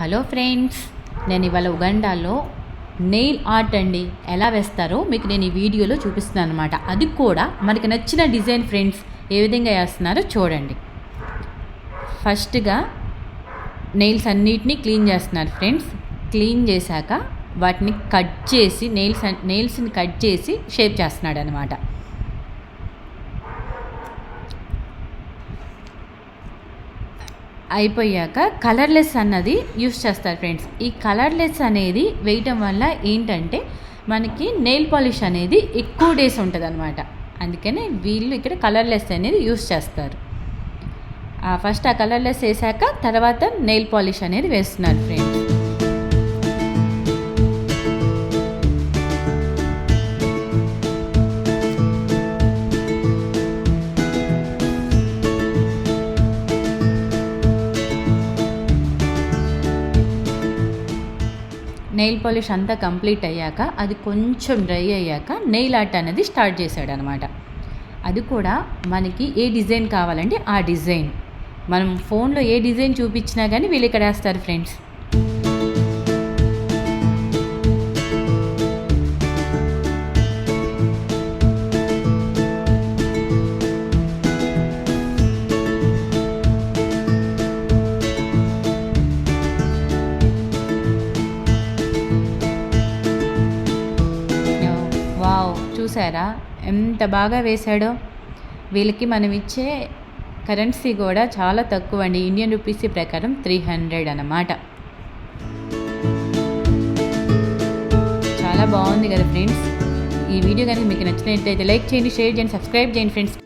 Hello friends నేను ఇవాళ ఉగండాలో nail art అండి. ఎలా వేస్తారో మీకు నేను ఈ వీడియోలో చూపిస్తున్నాను అనమాట అది కూడా మనకి నచ్చిన డిజైన్ ఫ్రెండ్స్ ఏ విధంగా వేస్తున్నారో చూడండి. ఫస్ట్గా నెయిల్స్ అన్నిటినీ క్లీన్ చేస్తున్నారు ఫ్రెండ్స్. క్లీన్ చేశాక వాటిని కట్ చేసి నెయిల్స్ నెయిల్స్ని కట్ చేసి షేప్ చేస్తున్నాడు అనమాట అయిపోయాక కలర్లెస్ అన్నది యూస్ చేస్తారు ఫ్రెండ్స్. ఈ కలర్లెస్ అనేది వేయటం వల్ల ఏంటంటే మనకి నెయిల్ పాలిష్ అనేది ఎక్కువ డేస్ ఉంటుంది అనమాట అందుకనే వీళ్ళు ఇక్కడ కలర్లెస్ అనేది యూస్ చేస్తారు. ఫస్ట్ ఆ కలర్లెస్ వేసాక తర్వాత నెయిల్ పాలిష్ అనేది వేస్తున్నారు ఫ్రెండ్స్. నెయిల్ పాలిష్ అంతా కంప్లీట్ అయ్యాక అది కొంచెం డ్రై అయ్యాక నెయిల్ ఆర్ట్ అనేది స్టార్ట్ చేశాడు అనమాట అది కూడా మనకి ఏ డిజైన్ కావాలంటే ఆ డిజైన్ మనం ఫోన్లో ఏ డిజైన్ చూపించినా కానీ వీళ్ళు ఇక్కడ వేస్తారు ఫ్రెండ్స్ చూసారా ఎంత బాగా వేశాడో. వీళ్ళకి మనం ఇచ్చే కరెన్సీ కూడా చాలా తక్కువ అండి ఇండియన్ రూపీస్ ప్రకారం త్రీ హండ్రెడ్ అన్నమాట. చాలా బాగుంది కదా ఫ్రెండ్స్. ఈ వీడియో కనుక మీకు నచ్చినట్లయితే లైక్ చేయండి షేర్ చేయండి సబ్స్క్రైబ్ చేయండి ఫ్రెండ్స్.